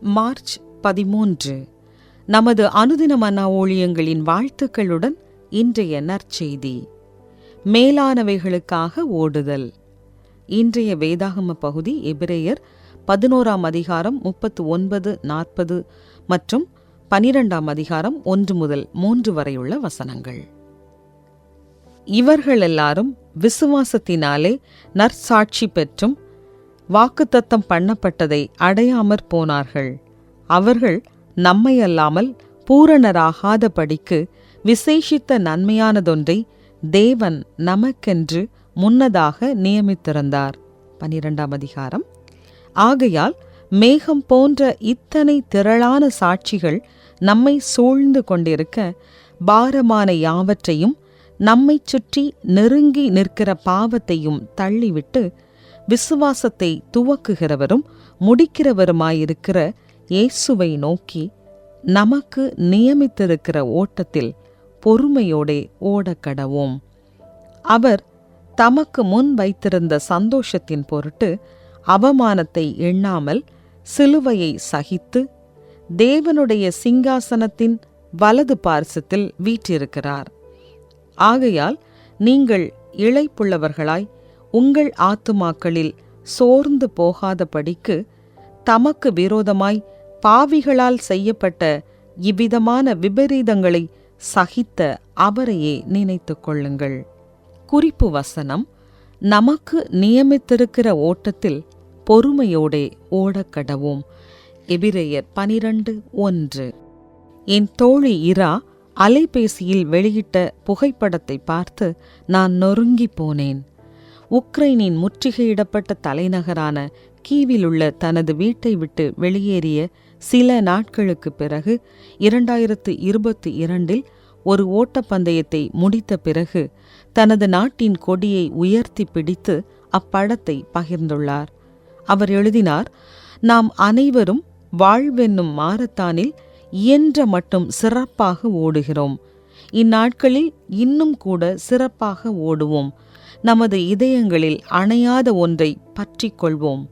March பதிமூன்று. நமது அனுதின மன ஊழியங்களின் வாழ்த்துக்களுடன் இன்றைய நற்செய்தி. மேலானவைகளுக்காக ஓடுதல். இன்றைய வேதாகம பகுதி எபிரேயர் பதினோராம் அதிகாரம் முப்பத்து ஒன்பது நாற்பது மற்றும் பனிரெண்டாம் அதிகாரம் ஒன்று முதல் மூன்று வரையுள்ள வசனங்கள். இவர்கள் எல்லாரும் விசுவாசத்தினாலே நற்சாட்சி பெற்றும் வாக்குத்தத்தம் பண்ணப்பட்டதை அடையாமற் போனார்கள். அவர்கள் நம்மையல்லாமல் பூரணராகாதபடிக்கு விசேஷித்த நன்மையானதொன்றை தேவன் நமக்கென்று முன்னதாக நியமித்திருந்தார். பனிரெண்டாம் அதிகாரம். ஆகையால் மேகம் போன்ற இத்தனை திரளான சாட்சிகள் நம்மை சூழ்ந்து கொண்டிருக்க பாரமான யாவற்றையும் நம்மைச் சுற்றி நெருங்கி நிற்கிற பாவத்தையும் தள்ளிவிட்டு விசுவாசத்தை துவக்குகிறவரும் முடிக்கிறவருமாயிருக்கிற இயேசுவை நோக்கி நமக்கு நியமித்திருக்கிற ஓட்டத்தில் பொறுமையோடே ஓடக்கடவோம். அவர் தமக்கு முன் வைத்திருந்த சந்தோஷத்தின் பொருட்டு அவமானத்தை எண்ணாமல் சிலுவையை சகித்து தேவனுடைய சிங்காசனத்தின் வலது பார்சத்தில் வீற்றிருக்கிறார். ஆகையால் நீங்கள் இழைப்புள்ளவர்களாய் உங்கள் ஆத்துமாக்களில் சோர்ந்து போகாதபடிக்கு தமக்கு விரோதமாய் பாவிகளால் செய்யப்பட்ட இவ்விதமான விபரீதங்களை சகித்த அவரையே நினைத்துக் கொள்ளுங்கள். குறிப்பு வசனம் நமக்கு நியமித்திருக்கிற ஓட்டத்தில் பொறுமையோடே ஓடக்கடவோம் எபிரேயர் பனிரண்டு ஒன்று. என் தோழி இரா அலைபேசியில் வெளியிட்ட புகைப்படத்தை பார்த்து நான் நொறுங்கி போனேன். உக்ரைனின் முற்றுகையிடப்பட்ட தலைநகரான கீவிலுள்ள தனது வீட்டை விட்டு வெளியேறிய சில நாட்களுக்கு பிறகு இரண்டாயிரத்து இருபத்தி இரண்டில் ஒரு ஓட்டப்பந்தயத்தை முடித்த பிறகு தனது நாட்டின் கொடியை உயர்த்தி பிடித்து அப்படத்தை பகிர்ந்துள்ளார். அவர் எழுதினார் நாம் அனைவரும் வாழ்வென்னும் மாரத்தானில் இயன்ற மட்டும் சிறப்பாக ஓடுகிறோம். இந்நாட்களில் இன்னும் கூட சிறப்பாக ஓடுவோம். நமது இதயங்களில் அணையாத ஒன்றை பற்றி கொள்வோம்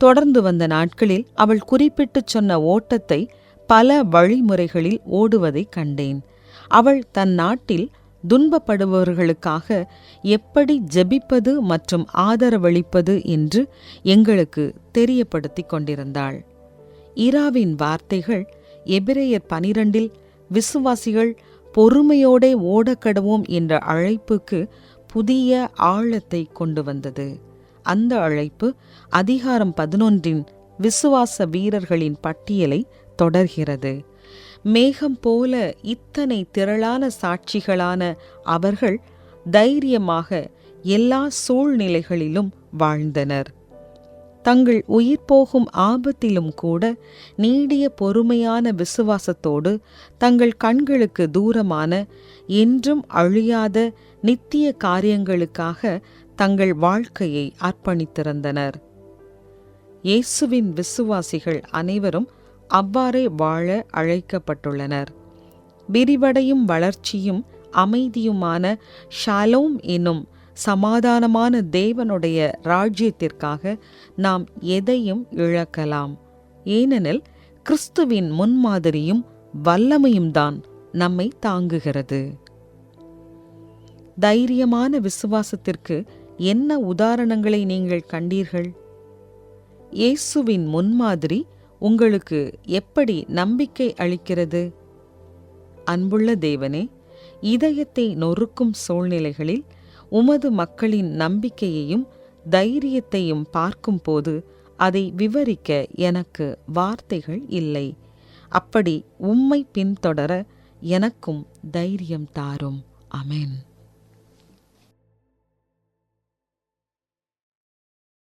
தொடர்ந்து வந்த நாட்களில் அவள் குறிப்பிட்டு சொன்ன ஓட்டத்தை பல வழிமுறைகளில் ஓடுவதை கண்டேன். அவள் தன் நாட்டில் துன்பப்படுபவர்களுக்காக எப்படி ஜெபிப்பது மற்றும் ஆதரவளிப்பது என்று எங்களுக்கு தெரியப்படுத்திக் கொண்டிருந்தாள். ஈராவின் வார்த்தைகள் எபிரேயர் பனிரண்டில் விசுவாசிகள் பொறுமையோடே ஓடக்கடவோம் என்ற அழைப்புக்கு புதிய ஆழத்தை கொண்டு வந்தது. அந்த அழைப்பு அதிகாரம் பதினொன்றின் விசுவாச வீரர்களின் பட்டியலை தொடர்கிறது. மேகம் போல இத்தனை திரளான சாட்சிகளான அவர்கள் தைரியமாக எல்லா சூழ்நிலைகளிலும் வாழ்ந்தனர். தங்கள் உயிர் போகும் ஆபத்திலும் கூட நீடிய பொறுமையான விசுவாசத்தோடு தங்கள் கண்களுக்கு தூரமான என்றும் அழியாத நித்திய காரியங்களுக்காக தங்கள் வாழ்க்கையை அர்ப்பணித்திருந்தனர். இயேசுவின் விசுவாசிகள் அனைவரும் அவ்வாறே வாழ அழைக்கப்பட்டுள்ளனர். விரிவடையும் வளர்ச்சியும் அமைதியுமான ஷாலோம் என்னும் சமாதானமான தேவனுடைய ராஜ்யத்திற்காக நாம் எதையும் இழக்கலாம். ஏனெனில் கிறிஸ்துவின் முன்மாதிரியும் வல்லமையும் தான் நம்மை தாங்குகிறது. தைரியமான விசுவாசத்திற்கு என்ன உதாரணங்களை நீங்கள் கண்டீர்கள்? இயேசுவின் முன்மாதிரி உங்களுக்கு எப்படி நம்பிக்கை அளிக்கிறது? அன்புள்ள தேவனே இதயத்தை நொறுக்கும் சூழ்நிலைகளில் உமது மக்களின் நம்பிக்கையையும் தைரியத்தையும் பார்க்கும்போது அதை விவரிக்க எனக்கு வார்த்தைகள் இல்லை. அப்படி உம்மை பின்தொடர எனக்கும் தைரியம் தாரும். அமேன்